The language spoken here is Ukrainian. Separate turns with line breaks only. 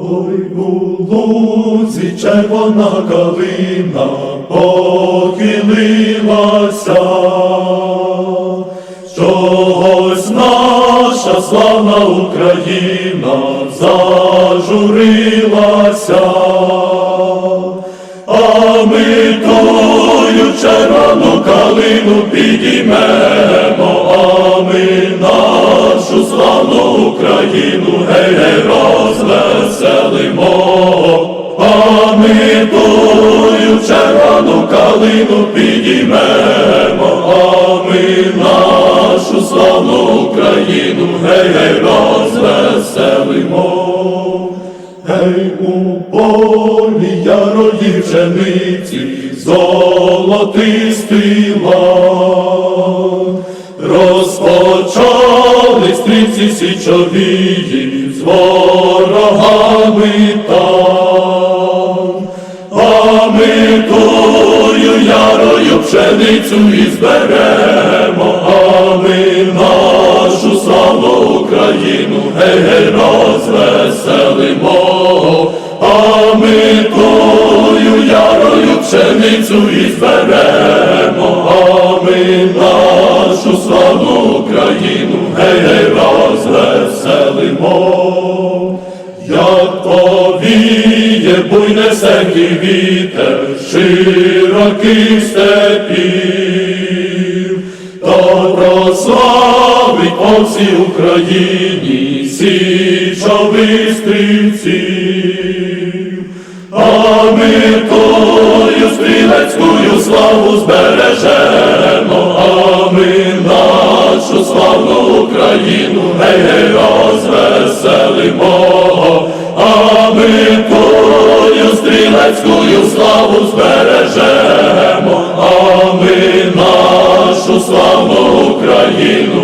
Ой, у лузі червона калина похилилася, чогось наша славна Україна зажурилася, а ми тою червону калину підіймемо, а ми розвеселимо, а ми тою червону калину підіймемо, а ми нашу славну Україну гей, гей, розвеселимо. Гей, у полі ярої пшениці золотистий лан. Розпочали стрільці січовії ворогами там. А ми тою ярою пшеницю і зберемо, а ми нашу славну Україну гей, гей, розвеселимо, а ми тою ярою пшеницю і зберемо, а ми нашу славну Україну гей, гей, розвеселимо. Як повіє буйнесенький вітер широких степів, то прославить по всій Україні січових стрільців, а ми тою стрілецькою славу збережемо, а ми нашу славну Україну гей, гей, розвеселимо, а ми тою стрілецькою славу збережемо, а ми нашу славну Україну